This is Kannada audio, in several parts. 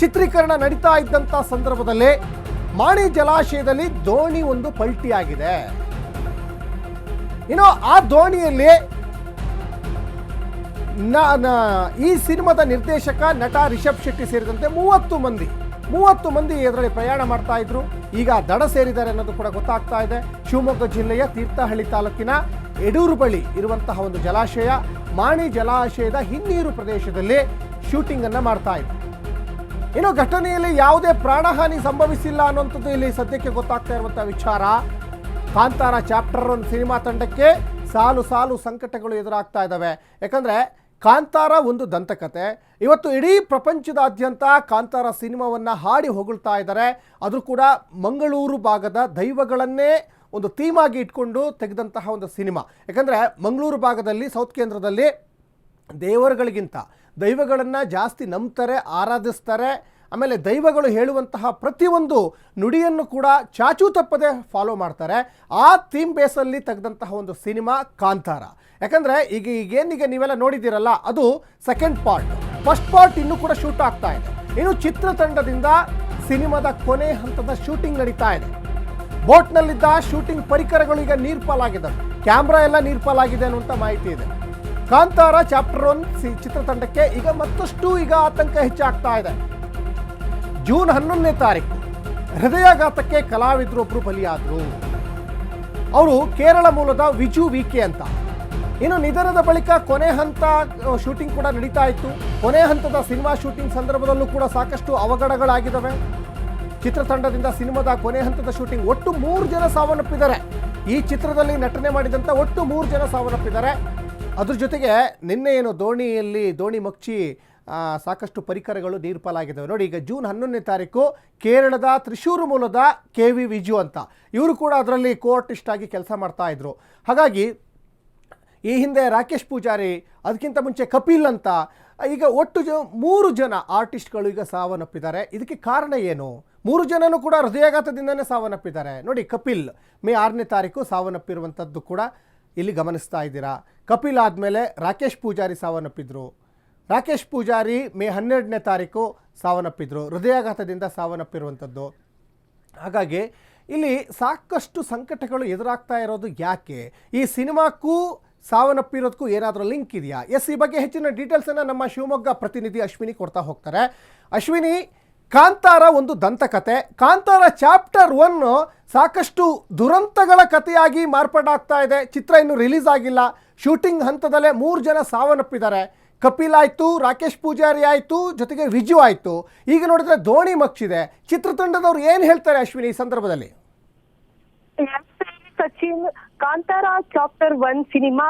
ಚಿತ್ರೀಕರಣ ನಡೀತಾ ಇದ್ದಂಥ ಸಂದರ್ಭದಲ್ಲಿ ಮಾಣಿ ಜಲಾಶಯದಲ್ಲಿ ದೋಣಿ ಒಂದು ಪಲ್ಟಿಯಾಗಿದೆ. ಇನ್ನು ಆ ದೋಣಿಯಲ್ಲಿ ಈ ಸಿನಿಮಾದ ನಿರ್ದೇಶಕ ನಟ ರಿಷಬ್ ಶೆಟ್ಟಿ ಸೇರಿದಂತೆ ಮೂವತ್ತು ಮಂದಿ ಮೂವತ್ತು ಮಂದಿ ಇದರಲ್ಲಿ ಪ್ರಯಾಣ ಮಾಡ್ತಾ ಇದ್ರು. ಈಗ ದಡ ಸೇರಿದ್ದಾರೆ ಅನ್ನೋದು ಕೂಡ ಗೊತ್ತಾಗ್ತಾ ಇದೆ. ಶಿವಮೊಗ್ಗ ಜಿಲ್ಲೆಯ ತೀರ್ಥಹಳ್ಳಿ ತಾಲೂಕಿನ ಯಡೂರು ಬಳಿ ಇರುವಂತಹ ಒಂದು ಜಲಾಶಯ ಮಾಣಿ ಜಲಾಶಯದ ಹಿನ್ನೀರು ಪ್ರದೇಶದಲ್ಲಿ ಶೂಟಿಂಗನ್ನು ಮಾಡ್ತಾ ಇದ್ರು. ಇನ್ನು ಘಟನೆಯಲ್ಲಿ ಯಾವುದೇ ಪ್ರಾಣಹಾನಿ ಸಂಭವಿಸಿಲ್ಲ ಅನ್ನುವಂಥದ್ದು ಇಲ್ಲಿ ಸದ್ಯಕ್ಕೆ ಗೊತ್ತಾಗ್ತಾ ಇರುವಂತಹ ವಿಚಾರ. ಕಾಂತಾರ ಚಾಪ್ಟರ್ ಒಂದು ಸಿನಿಮಾ ತಂಡಕ್ಕೆ ಸಾಲು ಸಾಲು ಸಂಕಟಗಳು ಎದುರಾಗ್ತಾ ಇದ್ದಾವೆ. ಯಾಕಂದ್ರೆ ಕಾಂತಾರ ಒಂದು ದಂತಕತೆ. ಇವತ್ತು ಇಡೀ ಪ್ರಪಂಚದಾದ್ಯಂತ ಕಾಂತಾರ ಸಿನಿಮಾವನ್ನು ಹಾಡಿ ಹೊಗಳ್ತಾ ಇದ್ದಾರೆ. ಅದು ಕೂಡ ಮಂಗಳೂರು ಭಾಗದ ದೈವಗಳನ್ನೇ ಒಂದು ಥೀಮಾಗಿ ಇಟ್ಕೊಂಡು ತೆಗೆದಂತಹ ಒಂದು ಸಿನಿಮಾ. ಯಾಕಂದರೆ ಮಂಗಳೂರು ಭಾಗದಲ್ಲಿ ಸೌತ್ ಕೇಂದ್ರದಲ್ಲಿ ದೇವರುಗಳಿಗಿಂತ ದೈವಗಳನ್ನು ಜಾಸ್ತಿ ನಂಬ್ತಾರೆ, ಆರಾಧಿಸ್ತಾರೆ. ಆಮೇಲೆ ದೈವಗಳು ಹೇಳುವಂತಹ ಪ್ರತಿಯೊಂದು ನುಡಿಯನ್ನು ಕೂಡ ಚಾಚೂ ತಪ್ಪದೆ ಫಾಲೋ ಮಾಡ್ತಾರೆ. ಆ ಥೀಮ್ ಬೇಸಲ್ಲಿ ತೆಗೆದಂತಹ ಒಂದು ಸಿನಿಮಾ ಕಾಂತಾರ. ಯಾಕಂದರೆ ಈಗ ಈಗೇನೀಗ ನೀವೆಲ್ಲ ನೋಡಿದ್ದೀರಲ್ಲ, ಅದು ಸೆಕೆಂಡ್ ಪಾರ್ಟ್ ಫಸ್ಟ್ ಪಾರ್ಟ್ ಇನ್ನೂ ಕೂಡ ಶೂಟ್ ಆಗ್ತಾ ಇದೆ. ಇನ್ನು ಚಿತ್ರತಂಡದಿಂದ ಸಿನಿಮಾದ ಕೊನೆ ಹಂತದ ಶೂಟಿಂಗ್ ನಡೀತಾ ಇದೆ. ಬೋಟ್ನಲ್ಲಿದ್ದ ಶೂಟಿಂಗ್ ಪರಿಕರಗಳು ಈಗ ನೀರ್ಪಾಲಾಗಿದ್ದಾವೆ. ಕ್ಯಾಮ್ರಾ ಎಲ್ಲ ನೀರ್ಪಾಲಾಗಿದೆ ಅನ್ನುವಂಥ ಮಾಹಿತಿ ಇದೆ. ಕಾಂತಾರ ಚಾಪ್ಟರ್ ಒನ್ ಸಿ ಚಿತ್ರತಂಡಕ್ಕೆ ಈಗ ಮತ್ತಷ್ಟು ಈಗ ಆತಂಕ ಹೆಚ್ಚಾಗ್ತಾ ಇದೆ. ಜೂನ್ ಹನ್ನೊಂದನೇ ತಾರೀಕು ಹೃದಯಾಘಾತಕ್ಕೆ ಕಲಾವಿದರೊಬ್ಬರು ಬಲಿಯಾದರು. ಅವರು ಕೇರಳ ಮೂಲದ ವಿಜು ವಿ ಕೆ ಅಂತ. ಇನ್ನು ನಿಧನದ ಬಳಿಕ ಕೊನೆ ಹಂತ ಶೂಟಿಂಗ್ ಕೂಡ ನಡೀತಾ ಇತ್ತು. ಕೊನೆ ಹಂತದ ಸಿನಿಮಾ ಶೂಟಿಂಗ್ ಸಂದರ್ಭದಲ್ಲೂ ಕೂಡ ಸಾಕಷ್ಟು ಅವಘಡಗಳಾಗಿದ್ದಾವೆ. ಚಿತ್ರತಂಡದಿಂದ ಸಿನಿಮಾದ ಕೊನೆ ಹಂತದ ಶೂಟಿಂಗ್ ಒಟ್ಟು ಮೂರು ಜನ ಸಾವನ್ನಪ್ಪಿದ್ದಾರೆ. ಈ ಚಿತ್ರದಲ್ಲಿ ನಟನೆ ಮಾಡಿದಂಥ ಒಟ್ಟು ಮೂರು ಜನ ಸಾವನ್ನಪ್ಪಿದ್ದಾರೆ. ಅದ್ರ ಜೊತೆಗೆ ನಿನ್ನೆ ಏನು ದೋಣಿಯಲ್ಲಿ, ದೋಣಿ ಮಚ್ಚಿ ಸಾಕಷ್ಟು ಪರಿಕರಗಳು ನೀರ್ಪಾಲಾಗಿದ್ದಾವೆ ನೋಡಿ, ಈಗ ಜೂನ್ ಹನ್ನೊಂದನೇ ತಾರೀಕು ಕೇರಳದ ತ್ರಿಶೂರು ಮೂಲದ ಕೆ ವಿ ವಿಜು ಅಂತ. ಇವರು ಕೂಡ ಅದರಲ್ಲಿ ಕೋಆರ್ಟಿಸ್ಟ್ ಆಗಿ ಕೆಲಸ ಮಾಡ್ತಾ ಇದ್ರು. ಹಾಗಾಗಿ ಈ ಹಿಂದೆ ರಾಕೇಶ್ ಪೂಜಾರಿ, ಅದಕ್ಕಿಂತ ಮುಂಚೆ ಕಪಿಲ್ ಅಂತ, ಈಗ ಒಟ್ಟು ಜ, ಮೂರು ಜನ ಆರ್ಟಿಸ್ಟ್ಗಳು ಈಗ ಸಾವನ್ನಪ್ಪಿದ್ದಾರೆ. ಇದಕ್ಕೆ ಕಾರಣ ಏನು? ಮೂರು ಜನನೂ ಕೂಡ ಹೃದಯಾಘಾತದಿಂದನೇ ಸಾವನ್ನಪ್ಪಿದ್ದಾರೆ. ನೋಡಿ, ಕಪಿಲ್ ಮೇ ಆರನೇ ತಾರೀಕು ಸಾವನ್ನಪ್ಪಿರುವಂಥದ್ದು ಕೂಡ ಇಲ್ಲಿ ಗಮನಿಸ್ತಾ ಇದ್ದೀರಾ? ಕಪಿಲ್ ಆದಮೇಲೆ ರಾಕೇಶ್ ಪೂಜಾರಿ ಸಾವನ್ನಪ್ಪಿದ್ರು. ರಾಕೇಶ್ ಪೂಜಾರಿ ಮೇ ಹನ್ನೆರಡನೇ ತಾರೀಕು ಸಾವನ್ನಪ್ಪಿದ್ರು. ಹೃದಯಾಘಾತದಿಂದ ಸಾವನ್ನಪ್ಪಿರುವಂಥದ್ದು. ಹಾಗಾಗಿ ಇಲ್ಲಿ ಸಾಕಷ್ಟು ಸಂಕಟಗಳು ಎದುರಾಗ್ತಾ ಇರೋದು ಯಾಕೆ? ಈ ಸಿನಿಮಾಕ್ಕೂ ಸಾವನ್ನಪ್ಪಿರೋದಕ್ಕೂ ಏನಾದರೂ ಲಿಂಕ್ ಇದೆಯಾ? ಎಸ್, ಈ ಬಗ್ಗೆ ಹೆಚ್ಚಿನ ಡೀಟೇಲ್ಸನ್ನು ನಮ್ಮ ಶಿವಮೊಗ್ಗ ಪ್ರತಿನಿಧಿ ಅಶ್ವಿನಿ ಕೊಡ್ತಾ ಹೋಗ್ತಾರೆ. ಅಶ್ವಿನಿ ಕಾಂತಾರ ಒಂದು ದಂತಕತೆ. ಕಾಂತಾರ ಚಾಪ್ಟರ್ ಒನ್ ಸಾಕಷ್ಟು ದುರಂತಗಳ ಕಥೆಯಾಗಿ ಮಾರ್ಪಾಡಾಗ್ತಾ ಇದೆ. ಚಿತ್ರ ಇನ್ನು ರಿಲೀಸ್ ಆಗಿಲ್ಲ. ಶೂಟಿಂಗ್ ಹಂತದಲ್ಲೇ ಮೂರು ಜನ ಸಾವನ್ನಪ್ಪಿದ್ದಾರೆ. ಕಪಿಲ್ ಆಯಿತು, ರಾಕೇಶ್ ಪೂಜಾರಿ ಆಯಿತು, ಜೊತೆಗೆ ವಿಜು ಆಯಿತು. ಈಗ ನೋಡಿದ್ರೆ ಧೋಣಿ ಮಗ್ಚಿದೆ. ಚಿತ್ರತಂಡದವ್ರು ಏನು ಹೇಳ್ತಾರೆ ಅಶ್ವಿನಿ ಈ ಸಂದರ್ಭದಲ್ಲಿ? Sachin. Kantara chapter one cinema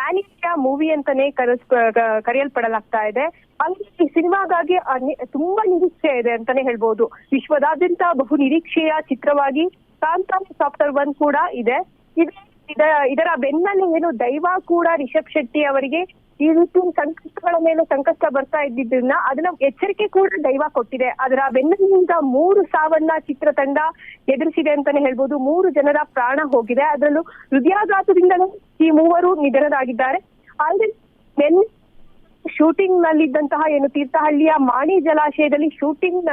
pan movie ಅಂತಾನೆ ಕರೆಸ್ ಕರೆಯಲ್ಪಡಲಾಗ್ತಾ ಇದೆ. ಅಲ್ಲಿ ಈ ಸಿನಿಮಾಗಾಗಿ ತುಂಬಾ ನಿರೀಕ್ಷೆ ಇದೆ ಅಂತಾನೆ ಹೇಳ್ಬೋದು. ವಿಶ್ವದಾದ್ಯಂತ ಬಹು ನಿರೀಕ್ಷೆಯ ಚಿತ್ರವಾಗಿ ಕಾಂತಾರ ಸಾಫ್ಟ್ವೇರ್ ಒನ್ ಕೂಡ ಇದ- ಇದರ ಬೆನ್ನಲ್ಲಿ ಏನು ದೈವ ಕೂಡ ರಿಷಬ್ ಶೆಟ್ಟಿ ಅವರಿಗೆ ಈ ರೀತಿ ಸಂಕಷ್ಟಗಳ ಮೇಲೆ ಸಂಕಷ್ಟ ಬರ್ತಾ ಇದ್ದಿದ್ದನ್ನ ಅದನ್ನ ಎಚ್ಚರಿಕೆ ಕೂಡ ದೈವ ಕೊಟ್ಟಿದೆ. ಅದರ ಬೆನ್ನಿನಿಂದ ಮೂರು ಸಾವನ್ನ ಚಿತ್ರತಂಡ ಎದುರಿಸಿದೆ ಅಂತಾನೆ ಹೇಳ್ಬೋದು. ಮೂರು ಜನರ ಪ್ರಾಣ ಹೋಗಿದೆ. ಅದರಲ್ಲೂ ಹೃದಯಾಘಾತದಿಂದಲೂ ಈ ಮೂವರು ನಿಧನರಾಗಿದ್ದಾರೆ. ಅಲ್ಲದೆ ನಿನ್ನೆ ಶೂಟಿಂಗ್ ನಲ್ಲಿದ್ದಂತಹ ಏನು ತೀರ್ಥಹಳ್ಳಿಯ ಮಾಣಿ ಜಲಾಶಯದಲ್ಲಿ ಶೂಟಿಂಗ್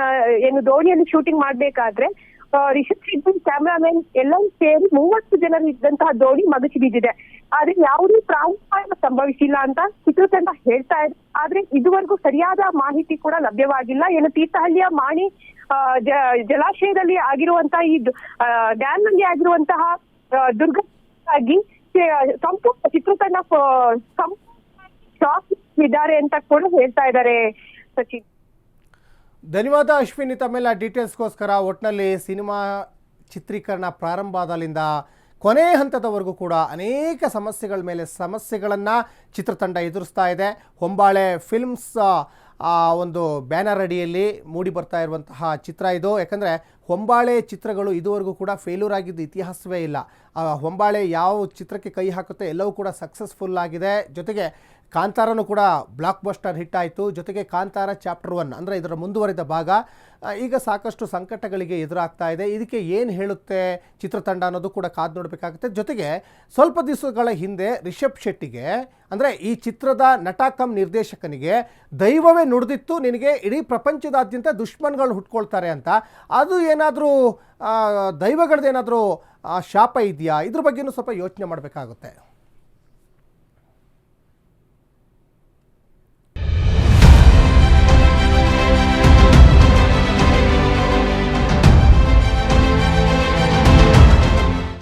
ಏನು ದೋಣಿಯಲ್ಲಿ ಶೂಟಿಂಗ್ ಮಾಡ್ಬೇಕಾದ್ರೆ ರಿಷಬ್ ಶೆಟ್ಟಿ ಕ್ಯಾಮ್ರಾಮನ್ ಎಲ್ಲರೂ ಸೇರಿ ಮೂವತ್ತು ಜನರು ಇದ್ದಂತಹ ದೋಣಿ ಮಗಚಿ ಬಿದ್ದಿದೆ. ಆದ್ರೆ ಯಾವುದೇ ಪ್ರಾಣಾಪಾಯ ಸಂಭವಿಸಿಲ್ಲ ಅಂತ ಚಿತ್ರತಂಡ ಹೇಳ್ತಾ ಇದೆ, ಆದ್ರೆ ಇದುವರೆಗೂ ಸರಿಯಾದ ಮಾಹಿತಿ ಕೂಡ ಲಭ್ಯವಾಗಿಲ್ಲ. ಏನು ತೀರ್ಥಹಳ್ಳಿಯ ಮಾಣಿ ಜಲಾಶಯದಲ್ಲಿ ಆಗಿರುವಂತಹ ಈ ಡ್ಯಾಮ್ನಲ್ಲಿ ಆಗಿರುವಂತಹ ದುರ್ಘಟನೆಗಾಗಿ ಸಂಪೂರ್ಣ ಚಿತ್ರತಂಡ ಸಂಪೂರ್ಣ ಶಾಕ್ ಇದ್ದಾರೆ ಅಂತ ಕೂಡ ಹೇಳ್ತಾ ಇದ್ದಾರೆ ಸಚಿನ್. ಧನ್ಯವಾದ, ಅಶ್ವಿನಿ. ತಮ್ಮೆಲ್ಲ ಡೀಟೇಲ್ಸ್ಗೋಸ್ಕರ ಒಟ್ಟಿನಲ್ಲಿ ಸಿನಿಮಾ ಚಿತ್ರೀಕರಣ ಪ್ರಾರಂಭ ಆದಾಲಿಂದ ಕೊನೆ ಹಂತದವರೆಗೂ ಕೂಡ ಅನೇಕ ಸಮಸ್ಯೆಗಳ ಮೇಲೆ ಸಮಸ್ಯೆಗಳನ್ನು ಚಿತ್ರತಂಡ ಎದುರಿಸ್ತಾ ಇದೆ. ಹೊಂಬಾಳೆ ಫಿಲ್ಮ್ಸ್ ಒಂದು ಬ್ಯಾನರ್ ಅಡಿಯಲ್ಲಿ ಮೂಡಿ ಬರ್ತಾ ಇರುವಂತಹ ಚಿತ್ರ ಇದು. ಯಾಕಂದರೆ ಹೊಂಬಾಳೆ ಚಿತ್ರಗಳು ಇದುವರೆಗೂ ಕೂಡ ಫೇಲ್ಯೂರ್ ಆಗಿದ್ದು ಇತಿಹಾಸವೇ ಇಲ್ಲ. ಹೊಂಬಾಳೆ ಯಾವ ಚಿತ್ರಕ್ಕೆ ಕೈ ಹಾಕುತ್ತೆ ಎಲ್ಲವೂ ಕೂಡ ಸಕ್ಸಸ್ಫುಲ್ ಆಗಿದೆ. ಜೊತೆಗೆ ಕಾಂತಾರನು ಕೂಡ ಬ್ಲಾಕ್ ಬಸ್ಟರ್ ಹಿಟ್ ಆಯಿತು ಜೊತೆಗೆ ಕಾಂತಾರ ಚಾಪ್ಟರ್ ಒನ್ ಅಂದರೆ ಇದರ ಮುಂದುವರಿದ ಭಾಗ ಈಗ ಸಾಕಷ್ಟು ಸಂಕಟಗಳಿಗೆ ಎದುರಾಗ್ತಾ ಇದೆ. ಇದಕ್ಕೆ ಏನು ಹೇಳುತ್ತೆ ಚಿತ್ರತಂಡ ಅನ್ನೋದು ಕೂಡ ಕಾದು ನೋಡಬೇಕಾಗುತ್ತೆ. ಜೊತೆಗೆ ಸ್ವಲ್ಪ ದಿವಸಗಳ ಹಿಂದೆ ರಿಷಬ್ ಶೆಟ್ಟಿಗೆ, ಅಂದರೆ ಈ ಚಿತ್ರದ ನಟ ನಿರ್ದೇಶಕನಿಗೆ, ದೈವವೇ ನುಡಿದಿತ್ತು, ನಿನಗೆ ಇಡೀ ಪ್ರಪಂಚದಾದ್ಯಂತ ದುಶ್ಮನ್ಗಳು ಹುಟ್ಕೊಳ್ತಾರೆ ಅಂತ. ಅದು ಏನಾದರೂ ದೈವಗಳದ್ದೇನಾದರೂ ಶಾಪ ಇದೆಯಾ? ಇದ್ರ ಬಗ್ಗೆನೂ ಸ್ವಲ್ಪ ಯೋಚನೆ ಮಾಡಬೇಕಾಗುತ್ತೆ.